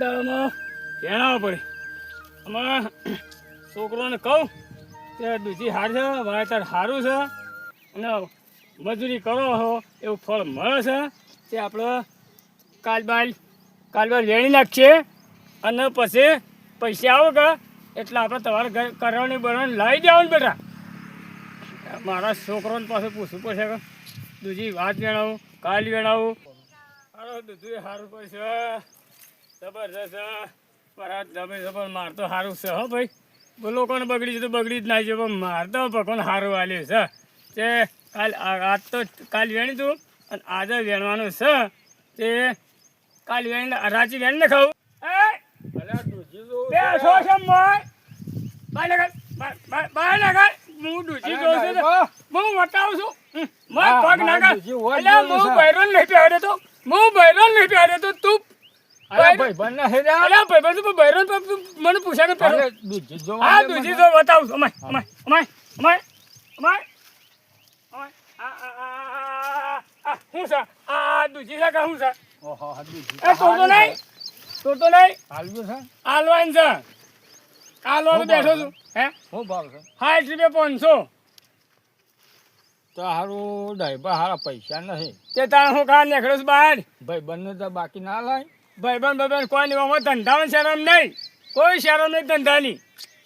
બે દાડામાં ભેણાવો પડે. આમાં છોકરોને કહું કે દૂધી હાર છે, વાવેતર સારું છે, અને મજૂરી કરો છો એવું ફળ મળે છે, તે આપણે કાલબાલ કાલબાલ વેણી નાખીએ, અને પછી પૈસા આવો કે, એટલે આપણે તમારે કરવાની બરવાની લાવી દેવાનું બેટા. મારા છોકરોને પાસે પૂછવું પડશે કે, દૂધી વાત વેણાવું, કાલ વેણાવું. અરે દૂધી સારું પડશે. જબરજસ્ત. મારા જબર જબર માર તો સારું છે હો ભાઈ. બોલો લોકોને બગડી છે તો બગડી જ ના છે પણ માર તો ભગવાન સારું વાલ્યું છે. તે કાલ આજ તો કાલ વેણી તું અને આજે વેણવાનું છે. તે કાલ વેણી રાચી વેણી ને ખાવું બે છો છે મોય બાય લગાડ બાય બાય હું ડૂચી જોઉં છું હું વટાવું છું. હા, પગ હું. નહીં પહેરે તો હું બૈરોન નહીં પહેરે તો તું અલ્યા ભાઈ બંને ભાઈ તું તું મને પૂછે કે અરે જો હા ડૂચી જો બતાવું અમાય અમાય અમાય અમાય અમાય. અમાય આ આ આ આ શું છે? આ ડૂચી છે કે શું ઓહો હા, ડૂચી એ તોડતો નહીં તોડતો નહીં. હાલ્યું છે? આલવાન છે. આલવાનું બેઠો છું? હે? શું ભાવ છે? સાઠ રૂપિયા પાંચસો. તો હારું ડાયબા હારા પૈસા નથી. તે તારા હું કા નીકળ્યો છું બહાર? ભાઈ બંને તો બાકી ના લાય. ભાઈબંધ ભાઈબંધ કોઈ નહીં આમાં ધંધામાં શરમ નહીં. કોઈ શરમ નહીં ધંધાની.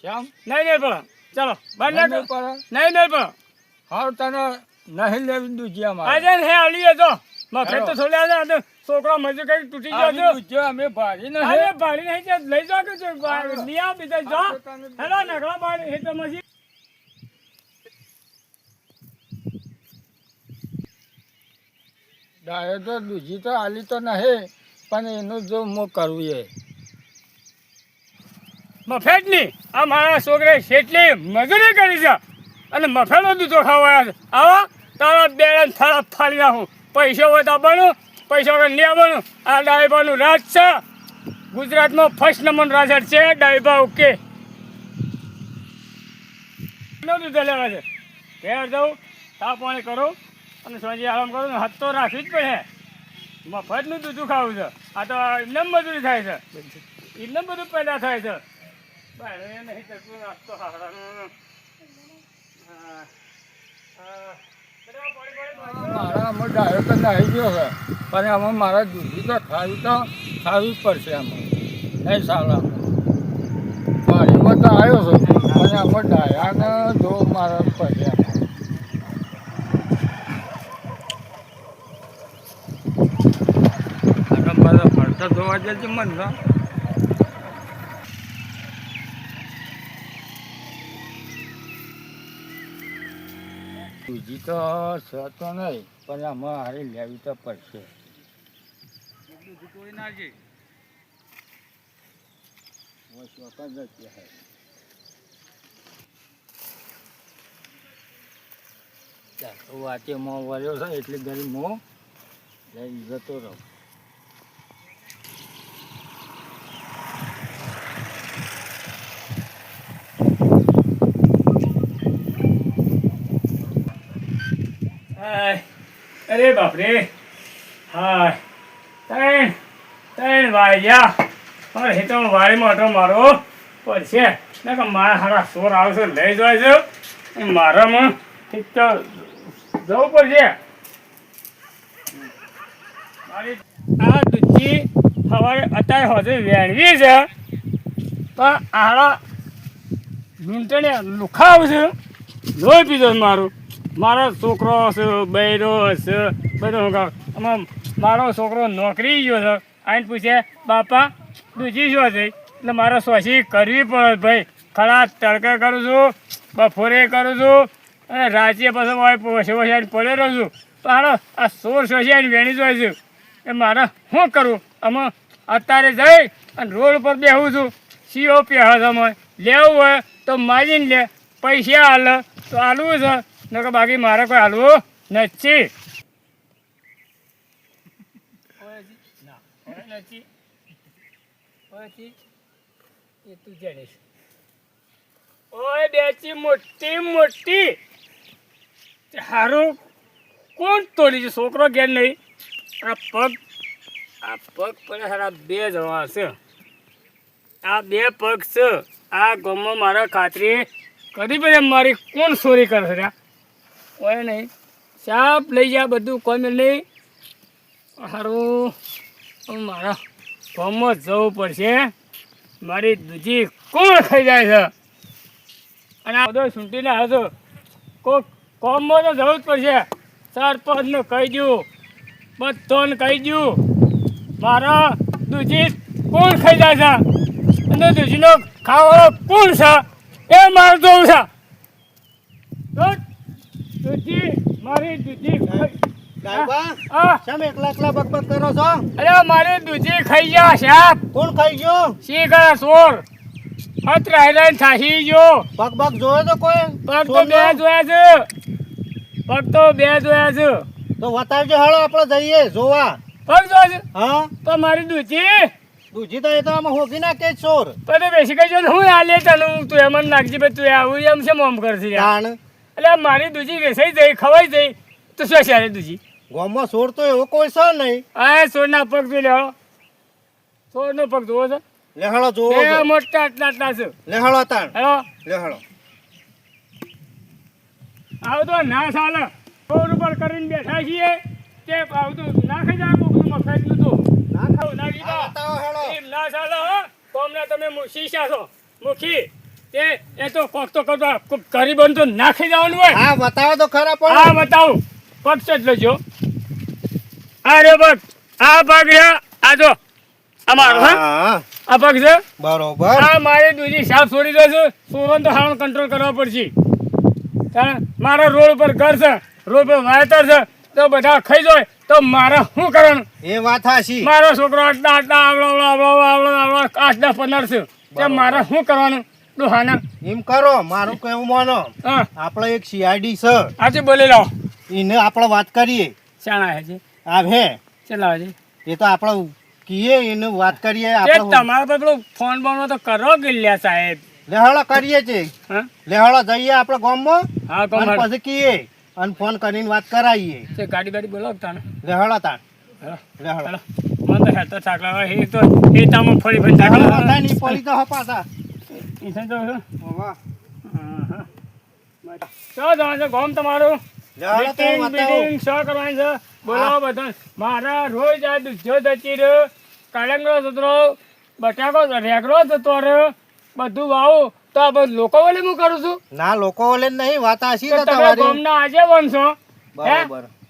કેમ? નહીં નહીં પડે. ચલો નહીં નીકળો પડે. નહીં નહીં પડે. હારું તને નહીં લેવી ડૂચી અમારે આજે ને હે આલીએ તો મફત તો આજે તો છોકરો મજૂર કરી તૂટી ગયો છે અમે અરે નહીં ભાડી નહીં છે લઈ જાઓ કે છે આવો બીજા જો. હેલો તો ભાડી હે તો મજી. ડાયો તો ડૂચી તો આલી તો નહીં. પણ એનું જો હું કરવું એ. મફેટની આ મારા છોકરાએ શેટલી મજૂરી કરી છે. અને મફેટનો દૂધો ખાવાયા છે. આવો, તારા બેડા થાળા ફાડી નાખું. પૈસો હોય તો બનું પૈસા વગર નહીં આવવાનું. આ ડાયબાનું રાજ છે. ગુજરાતમાં ફર્સ્ટ નંબર રાજ છે ડાયબા, ઓકે. દૂધ લેવા છે. ઘેર જાઉં, તાપ પાણી કરો અને સાંજે આરામ કરો ને હાથ તો રાખવી જ પડે. મફતનું દૂધું ખાવું છે. આ તો એમને મજૂરી થાય છે. એમને બધું પેદા થાય છે. બહાર એ નહીં થતું નાસ્તો. બધા. મારા આમાં ડાયો તો નાહી ગયો છે. પણ આમાં મારા દૂધી તો ખાવી તો ખાવી જ પડશે આમાં. નહીં સારા મારીમાં તો આવ્યો છે. અને આમાં ડાયાને જો મારા પડશે આમાં આગળ చదువు మందా બીજી તો છે તો નહીં પણ આમાં હારી લેવી તો પડશે. વાતે મો વર્યો છે, એટલે ગરીબ હું લઈ જતો રહું. હાય. અરે બાપરે. હાય. ત્રણ ત્રણ વાગ્યા પણ એ તો વાડીમાં ઓટો મારો પડશે. ના કે મારા હારા સોર આવશે, લઈ જાય છે. મારામાં જવું પડશે. આ દુઃખી સવારે અત્યારે હોજે વેણવી છે. પણ આડા મિન્ટને લુખાવ છે. લોહી પીધો મારું. મારો છોકરો છે બૈરો છે બધો આમાં મારો છોકરો નોકરી ગયો છે. આઈને પૂછે, બાપા દૂજી શું છે એટલે મારે સોસી કરવી પડે ભાઈ. ખરા તડકે કરું છું, બપોરે કરું છું, અને રાત્રે પછી મારે વસે વસે પડે રહું છું. હાલો, આ સોર સોસી વેણી જોઈ છે. એ મારે શું કરું આમાં અત્યારે જઈ અને રોડ ઉપર બેહું છું. સીઓ છે અમે લેવું હોય તો માજીને લે. પૈસા હાલ તો હાલવું છે. નકર બાકી મારે કોઈ હાલવું નથી. ઓય બેચી મોટી મોટી. હારું કોણ તોડી છે? છોકરો ઘેર નહીં. આ પગ આ પગ પડે સારા બે જવા છે. આ બે પગ છે. આ ગામમાં મારા ખાતરી. કદી પડે મારી કોણ ચોરી કરશે કોઈ નહીં. સાપ લઈ જા બધું, કોઈ નહીં સારું મારા ફોર્મમાં જવું પડશે. મારી દૂધી કોણ ખાઈ જાય છે? અને આ બધો સૂંટીને હશો કોક કોમમાં તો જવું જ પડશે. સરપંચને કહી દઉં બધોને કહી દઉં મારા દૂધી કોણ ખાઈ જાય છે? અને દૂધીનો ખાવાનો કોણ છે? એ મારે જોવું છે દૂધ, દૂધી મારી દૂધી ખાઈ એકલા એકલા બકબક કરો છો? અરે મારી દૂધી ખાઈ ગયા સાહેબ કોણ ખાઈ ગયો? શી કરે સોર. હત રાયલાન થાસી ગયો. બગ જોયો તો કોઈ? પગ તો બે જોયા છે. પગ તો બે જોયા છે. તો બતાવજો હળો આપણે જઈએ જોવા. પગ જોયા છે? હા? તો મારી દૂધી. દૂધી તો એ તો આમાં હોગી નાખે ચોર તો બેસી કઈ જો હું આ લે તને તું એમ નાખજી તું આવું એમ છે મોમ કરશે યાર. એટલે મારી દૂધી વેસાઈ જઈ ખવાઈ જઈ. તો શું છે દૂજી ગામમાં સોર તો એવો કોઈ છે નહીં. આ સોરના પગ જોઈ લેવો. સોરનો પગ જોવો છે? લેહાળો જોવો એ મોટા આટલા આટલા છે. લેહાળો તાણ. હેલો? લેહાળો. તો ના ચાલે રોડ ઉપર કરીને બેઠા છીએ. તે આવતો? તો નાખી જા કોકનું ફેંકી તો. ના ખાવ. નાખી દો. ના ચાલે હો. કોમને તમે શીશા છો મુખી તે એ તો કોક તો કોક ગરીબોને તો નાખી જવાનું હોય. હા બતાવો તો ખરા પણ. હા બતાવું. પક્ષ જ લેજો. આ રે પગ. આ પગ છે. આ જો. આ હા? આ પગ છે? બરોબર. આ મારે દૂધી સાફ છોડી દો છું. સુવન તો હાણ કંટ્રોલ કરવા પડશે. મારા રોડ ઉપર ઘર છે. રોડ પર વાયતર છે. તો બધા ખાઈ જાય. તો મારે શું કરવાનું? એ વાત હાશી મારો છોકરો આટલા આટલા આવડો આવડો આવડો આવડો આવડો આટલા પંદર છે. તે મારે શું કરવાનું? ડોહાના એમ કરો મારું કેવું માનો. આપણે એક સીઆઈડી છે. આજે બોલી લાવો. એને આપણે વાત કરીએ. શાણા છે આ હે? ચલાવે છે એ તો આપણે કીએ એને વાત કરીએ આપણે તમારા પર પેલું ફોન બોન તો કરો ગિલ્યા સાહેબ. લેહળો કરીએ છે. હા? જઈએ આપણે ગામમાં? હા પછી કીએ અને ફોન કરીને વાત કરાવીએ. તે ગાડી બાડી બોલાવતા ને લેહળો તાણ. મને તો એ તો એ તામાં ફરી ફરી લેહળો પડી તો હપાતા. ઈ છે. તો શું? વાહ. હા, હા. જવાનું છે ગોમ તમારું. બતાવો. meeting, શું કરવાનું છે? બોલાવો બધા. મારા રોજ આ દૂધો જતી રહ્યો. કાળંગરો જતો બટાકો રેગડો જતો રહ્યો. બધું વાવું. તો આ બધું લોકો વડે હું કરું છું? ના લોકો ઓલે નહીં. વાત આશી તો તમે ગામના આગેવાન છો?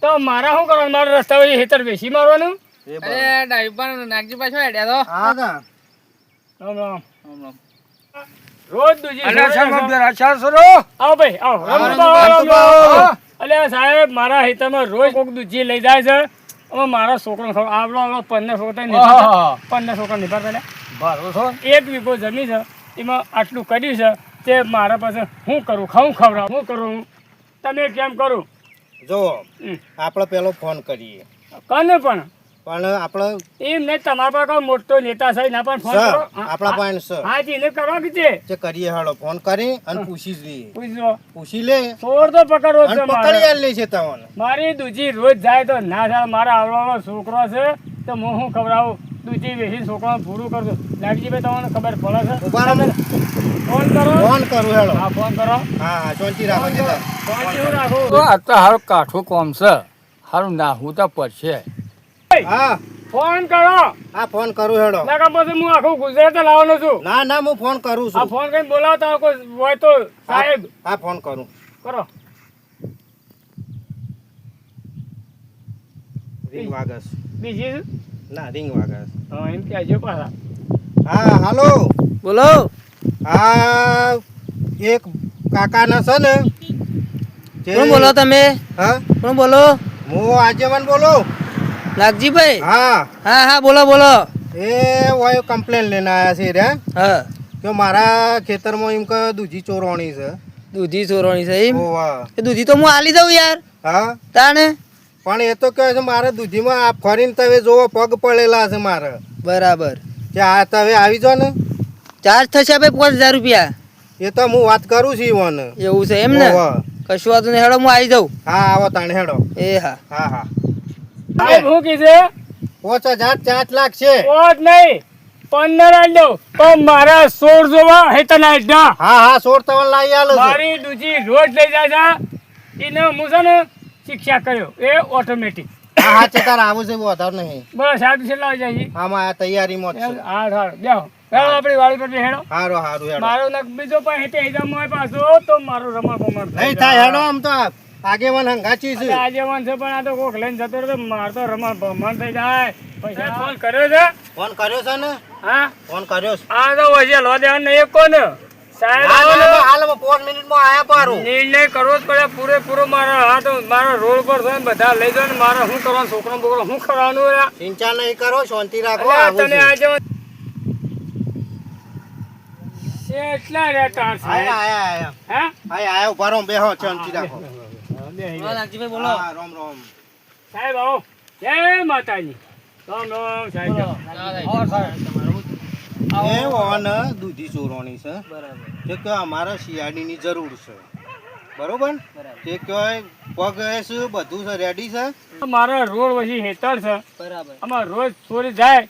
તો મારા શું કરવાનું? મારા રસ્તા વચ્ચે હેતર બેસી મારવાનું? એ બરોબર. અરે ડાઈવર નાગજી પાછો હેડ્યા તો. હા રામ રામ રોજ દૂજી અને સાહેબ રસ્તા- સરો આવો ભાઈ આવો. હા, રમતો આવો, રમતો રમતો. આવો. અલ્યા સાહેબ મારા હિતમાં રોજ કોક દૂધી લઈ જાય છે મારા છોકરો આવડો આવડો પંદર છોકરા નિભાવતા. આહા. પંદર છોકરા. ભરોસો એક વીઘો જમીન છે એમાં આટલું કર્યું છે તે મારા પાસે હું કરું? ખાઉં ખવડાવ? હું કરું તમે કેમ કરું? જો. આપણે પેલો ફોન કરીએ. કને પણ? પણ આપણે એમ નહીં તમારા પાસે કોઈ મોટો નેતા છે ના પણ ફોન કરો. આપણા પાસે સર હા જી એને કરવા કે છે જે કરીએ હાલો ફોન કરી અને પૂછી જ લઈએ પૂછજો. પૂછી લે. ચોર તો પકડવો છે મારે. પકડી આલે છે તમને. મારી દુજી રોજ જાય તો ના થાય મારા આવડવાનો છોકરો છે તો હું હું ખવડાવું? દૂધી વેચીને છોકરાને પૂરું કરજો લાગજી ભાઈ તમને ખબર પડે છે? ઊભા રહો. ફોન કરો. ફોન કરું હેલો. હા ફોન કરો. હા ચોંચી રાખો છે. ફોન રાખો? તો આ તો હાલ કાઠું કોમ છે. હારું નાહવું તો પડશે. હા. ફોન કરો. હા ફોન કરું હેલો નકર પછી હું આખું ગુજરાત લાવવાનો છું. ના ના હું ફોન કરું આ છું ફોન કરીને બોલાવતા કોઈ હોય તો સાહેબ. હા ફોન કરું. કરો. રિંગ વાગસ. બીજી ના રિંગ વાગસ. હા એમ કહેજો પાછા. હા હાલો. બોલો. આ એક કાકાના છે ને કોણ બોલો તમે? હા? કોણ બોલો? હું આજેવાન બોલો. નાગજીભાઈ? હા. હા હા બોલો બોલો. એ હોય કમ્પ્લેન લઈને આવ્યા છે રે. હા. કે મારા ખેતરમાં એમ કે દૂધી ચોરવાની છે. દૂધી ચોરવાની છે એમ. એ દૂધી તો હું આલી દઉં યાર. હા. તાને પણ એ તો કહે છે મારે દૂધીમાં આ ફરીને તમે જોવો પગ પડેલા છે મારે. બરાબર. કે આ તમે આવી જો ને. ચાર્જ થશે ભાઈ પાંચ હજાર રૂપિયા. એ તો હું વાત કરું છું ઈવોને. એવું છે એમ ને. કશું વાત નહીં હેડો હું આવી જાઉં. હા આવો તાણે હેડો. એ હા. હા હા. સાહેબ હું કીધે પાંચ હજાર ચાર લાખ છે. પોત નહીં પંદર આલી દઉં પણ મારા સોળ જોવા હેતના અડધા હા હા સોળ તવન લાવી આલો મારી દૂજી રોજ લઈ જાય એને હું છે ને શિક્ષા કર્યો. એ ઓટોમેટિક હા હા ચેતાર આવું છે વધારે નહીં. બસ સાહેબ છેલ્લા લાવી જાય છે. આમાં આ તૈયારીમાં છે. હા સારું બેહો. આપણી વાળી પર હેડો હારો હારું હેડો. મારો નક બીજો પણ હેતે મોય પાછો તો મારો રમણ નહીં થાય હેડો આમ તો આગેવાન હંગાચી છે. આજે છે પણ આ તો કોક લઈને જતો રહ્યો તો માર તો રમણ ભમણ થઈ જાય. પૈસા ફોન કર્યો છે? ફોન કર્યો છે ને? હા? ફોન કર્યો છે. આ તો વજે લો દેવાનું એક કોને? સાહેબ હા, આવો. ના, ના, હાલમાં પાંચ મિનિટમાં આયા પારું. નિર્ણય કરવો જ પડે પૂરેપૂરો મારા તો મારા રોડ પર છે ને બધા લઈ જાવ ને મારે શું કરવાનું છોકરો બોકરો શું કરવાનું યાર? ચિંતા નહીં કરો શાંતિ રાખો તને. આજે એટલા હશે? આયા આયા આયા. હે? આયા આયા ઊભા રહો બેહો શાંતિ રાખો. લાગજીભાઈ બોલો. રામ રામ. સાહેબ આવો. જય માતાજી. રામ રામ સાહેબ. એ ઓન દૂધી ચોરવાની છે. બરાબર. કે કે અમારા શિયાળીની જરૂર છે. બરોબર? તે કહેવાય પગ છે બધું છે રેડી છે? મારા રોડ પછી હેતર છે. બરાબર. અમાર રોજ ચોરી જાય.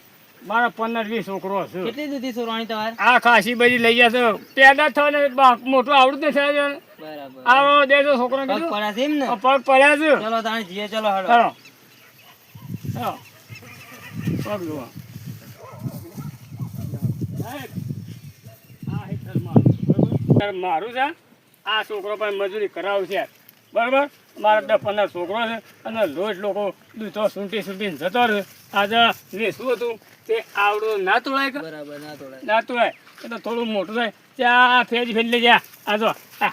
મારા પંદર વીસ છોકરો છે કેટલી દૂધી સોરાણી તમારે? આ ખાસી બધી લઈ જશે પેદા થવાને ને મોટું આવડું નથી થયા બરાબર. આવો દેજો છોકરો પગ પડ્યા છે એમ ને? પગ પડ્યા છે. ચલો તાણે જીએ ચલો હળો ચાલો પગ બરોબર? મારું છે. આ છોકરો પણ મજૂરી કરાવું છે બરાબર? મારા દસ પંદર છોકરો છે. અને રોજ લોકો દૂધો સૂંટી સૂંટીને જતો રહે. આજે શું હતું? તે આવડું ના તોડાય બરાબર ના તોડાય ના તોડાય એ તો થોડું મોટું થાય. ત્યાં આ ફેજ ફેજ લઈ જા આ જો આ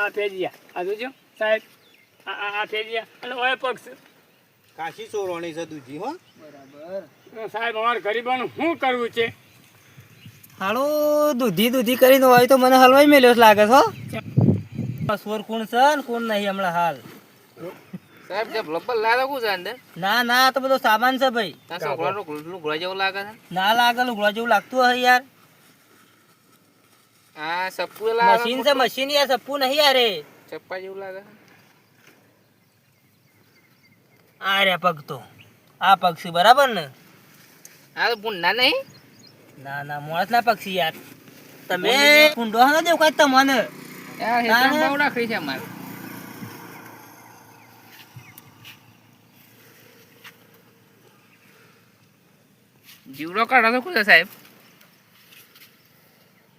આ ફેજ જા આ જોજો સાહેબ આ આ આ ફેજ જા અને ઓય પક્ષ. કાશી ચોરવાની છે દૂધી હો. બરાબર. સાહેબ અમારે ગરીબાનું શું કરવું છે? હાલો દૂધી દૂધી કરીને હોય તો મને હલવાઈ મેલ્યો લાગે છો હો. સોર કોણ છે ને કોણ નહીં હમણાં હાલ? સાહેબ જે લબ્બર લાવે કુ છે અંદર? ના ના આ તો બધો સામાન છે ભાઈ. ત્યાં છોકરાનું લુગડા જેવું લાગે છે? ના લાગે લુગડા જેવું લાગતું હશે યાર. આ સપ્પુ એ મશીન છે મશીન યાર સપ્પુ નહીં યાર ચપ્પા જેવું લાગે આ રે પગ તો આ પક્ષી બરાબર ને? આ તો ભૂંડા નહીં? ના ના મોણસ ના પક્ષી યાર. તમે કુંડો હા દેવ કાંઈ તમને? યાર ના, હેતરામ ના. છે અમારે. જીવડો કાઢો તો કું છે સાહેબ.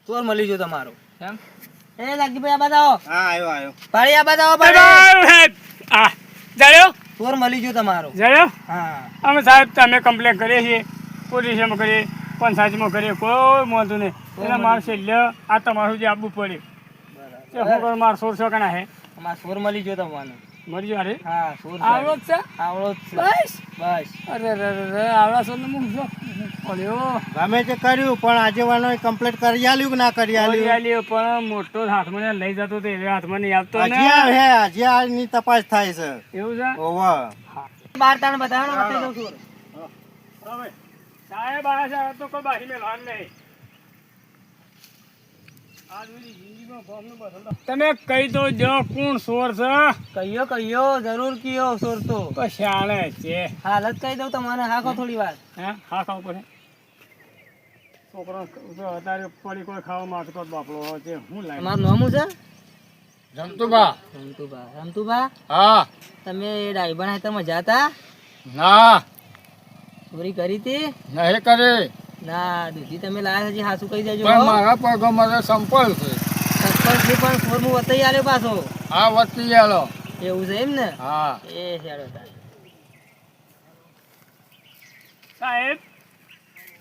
ચોર મળી જો તમારો. એમ? એ લાગી ભાઈ આ બતાવો હા આવ્યો આવ્યો ભાઈ આ બતાવો ભાઈ આ જયો ચોર મળી ગયો તમારો. જાળ્યો? હા. અમે સાહેબ તમે કમ્પ્લેન કરીએ છીએ પોલીસમાં કરીએ પંચાયતમાં કરીએ કોઈ મોંધું નહીં. એટલે મારે છેલ્લે આ તમારું જે આપવું પડે બરાબર. મારો કરું છો કણા હે. અમારે સોર મળી ગયો તમને મરી અરે? હા ચોર આવડો છે? આવડો છે. બસ? બસ. અરે રે રે રે આવડા સોળ હું જો. પડ્યો. ગમે તે કર્યું પણ આગેવાનો કમ્પ્લીટ કરી આલ્યું કે ના કરી આલ્યું? હરિયાળી પણ મોટો હાથમાં લઈ જતો તો એ હાથમાં નહીં આવતો ને. હજી હે હજી આની તપાસ થાય છે. એવું છે? ઓવા બાર તાણ બતાવો બતાવી દઉં ચોર હવે સાહેબ આ છે તો કોઈ બારી મેલવાન નહીં. આ બધી તમે કહી તો જો કોણ સોર છે? કયો કયો જરૂર કયો સોર તો. તો છે. હાલત કહી દઉં તમારે હાખો થોડી વાર. હે? હા ખાવું પડે છોકરો અત્યારે પડી કોઈ ખાવા માંગતો બાપડો છે. હું લાગે મારું નામ છે? જમતુબા રમતુભા રમતુભા હા. તમે ડાઈબણ હાથે મજા હતા ના. ચોરી કરી હતી? નહીં કરી. ના દૂધી તમે લાયા હજી હાસુ કહી દેજો. પણ મારા પગમાં તો સંપલ છે. સરપંચની પણ હું વતાઈ આલ્યો પાછો. આ વતી આલો. એવું છે એમ ને? હા. એ હેડો તાર. સાહેબ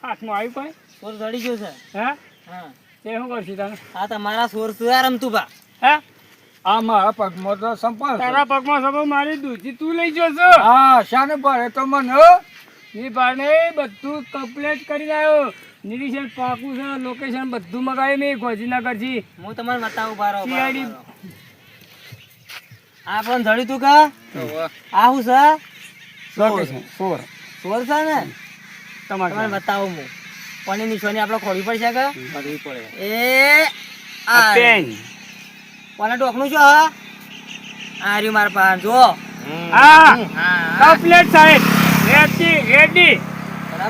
હાથમાં આવી પાય સોર ચડી ગયો છે. હા? હા. તે શું કરશું તમે આ તમારા સોર છે આ બા. હે? આ મારા પગમાં તો સંપલ તારા પગમાં સબો મારી દૂધી તું લઈ ગયો છો. હા શાને ભરે તો મને ની ભાણે બધું કમ્પ્લેટ કરી આવ્યો નિરીક્ષણ પાકું છે લોકેશન બધું મગાવી મેં ગોજીનગરથી હું તમને બતાવું બારો સીઆઈડી આ પણ જડી તું કા? આ હું છે? લોકેશન સોર. સોર છે ને? તમારે તમને બતાવું હું. કોની નિશાની આપણે ખોલવી પડશે કે? ખોલવી પડે. એ આ પેન. પણ ટોકનું છો હા? આ રહ્યું મારા પાન જો હા. કમ્પ્લેટ સાહેબ. રેડી રેડી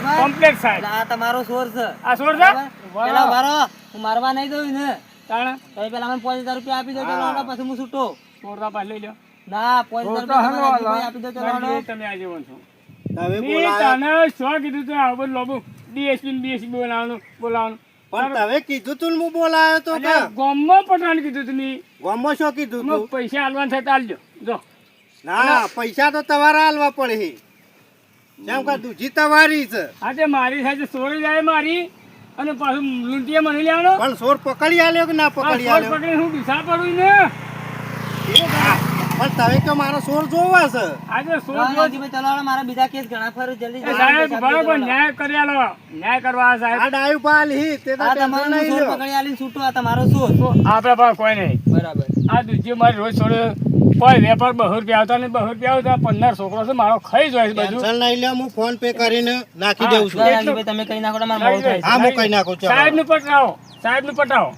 કમ્પ્લીટ એટલે સાહેબ. આ તમારો સોર છે. આ સોર છે? પેલા મારો હું મારવા નહીં દઉં ને. તાણે? તો પેલા મને પાંચ હજાર રૂપિયા આપી દો તો પછી હું છૂટો. સોરતા પાછ લઈ લો ના પાંચ હજાર રૂપિયા આપી દો તો તમે આજે વંશો તમે મેં તને શું કીધું તું? આવું લોબુ ડીએસપી બીએસપી બોલાવવાનું બોલાવવાનું. પણ તમે કીધું તું ને હું બોલાયો તો ગામમાં કીધું તું મેં. ગામમાં શું કીધું તું? પૈસા આલવાના થાય તો આલજો જો. ના પૈસા તો તમારે હાલવા પડે જેમ કે દૂજી તમારી છે. આજે મારી સાથે સોરી જાય મારી. અને પાછું લૂંટીએ મને લેવાનો પણ સોર પકડી આલ્યો કે ના પકડી સોર આલ્યો? પકડીને હું દિશા પડું ને. પણ તમે કે મારો સોર જોવા છે. આજે સોર જોવા જો- ના, જીભાઈ, ચલો મારા બીજા કેસ ઘણા ફરું જલ્દી સાહેબ પૈસા બરોબર ન્યાય કરી આલો. ન્યાય કરવા આ સાહેબ. આ ડાયુ પાલ હી તે તો તમારો સોર પકડી આલી છૂટો આ તમારો સોર. આપણે પણ કોઈ નહીં. બરાબર. આ દૂજી મારી રોજ છોડે કોઈ વેપાર બહુ રૂપિયા આવતા ને બહુ રૂપિયા આવતા. પંદર છોકરો છે મારો ખાઈ જાય છે બધું. ટેન્શન નહીં લ્યો હું ફોન પે કરીને નાખી દઉં છું. તમે કઈ નાખો મારે મોડું થાય. હા, હું કહી નાખું, છું સાહેબનું પટાવો સાહેબનું પટાવો.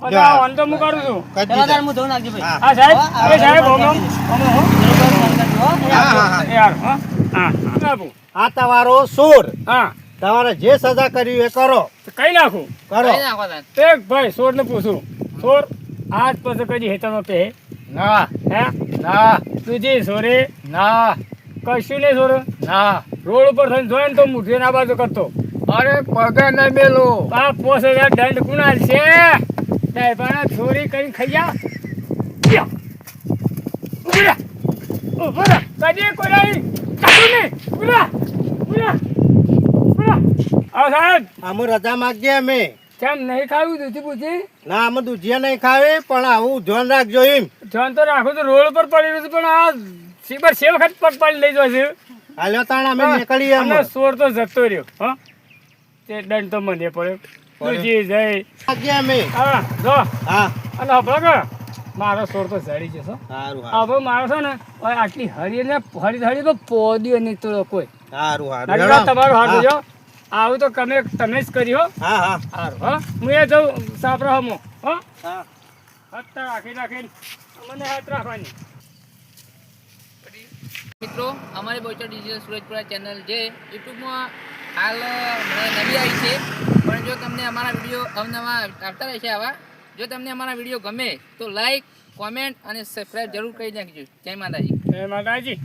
પટાવો અન તો હું કરું છું. તાર હું ધોઈ નાખજો ભાઈ. હા. સાહેબ. એ સાહેબ હા, હમણાં હમણાં હો. હા, હા, હા. યાર હા હા હા. આ તમારો સોર. હા. તમારે જે સજા કરી એ કરો. તો કઈ નાખું? કરો. એક ભાઈ સોર ને પૂછું. સોર આજ પછી કદી હેતનો પે. ના હે? ના તુજી સોરે ના. કશું નહીં સોરે ના. રોડ ઉપર થઈને જોઈને તો મુઠી ના બાજુ કરતો. અરે પગે નહીં મેલો. આ પોસ હજાર દંડ કુણાલ છે ડાયપાના ચોરી કરીને ખાઈ જા. રહે. ઊભી કદી કોઈ. કાઢું નહીં. રહે. ઊભી રહે. આવો સાહેબ. અમે રજા માગીએ અમે. કેમ નહીં ખાવી દૂધી પૂછી ના અમે દૂધિયા નહીં ખાવી પણ આવું ધ્યાન રાખજો એમ. જોન તો રાખું તો રોડ ઉપર પડી રહ્યું પણ આ સીબર છે વખત પગ પાડી લઈ જશે છે? હાલ્યો તાણ અમે નીકળી અમે સોર તો જતો રહ્યો હા? તે દંડ તો મને પડ્યો. તુજી જય માગીએ અમે. હા જો. હા. અને હબળો કે મારો સોર તો ઝડી છે હો. સારું હવે મારો છે ને આટલી હરી ને હરી હરી તો પોદ્યો નહીં તો કોઈ. સારું સારું હરી. તમારું હાથ જો આવું તો તમે તમે જ કરી હો. હા હા. સારું હા. હું એ જઉં સાપરા હમો હા. હા. રાખી રાખીને મને હાથ રાખવાની. મિત્રો અમારી બોચર ડિજિટલ સુરજપુરા ચેનલ જે યુટ્યુબમાં હાલ નવી આવી છે. પણ જો તમને અમારા વીડિયો અવનવા આવતા રહેશે આવા જો તમને અમારા વીડિયો ગમે તો લાઈક કોમેન્ટ અને સબસ્ક્રાઈબ જરૂર કરી નાખજો. જય માતાજી. જય માતાજી.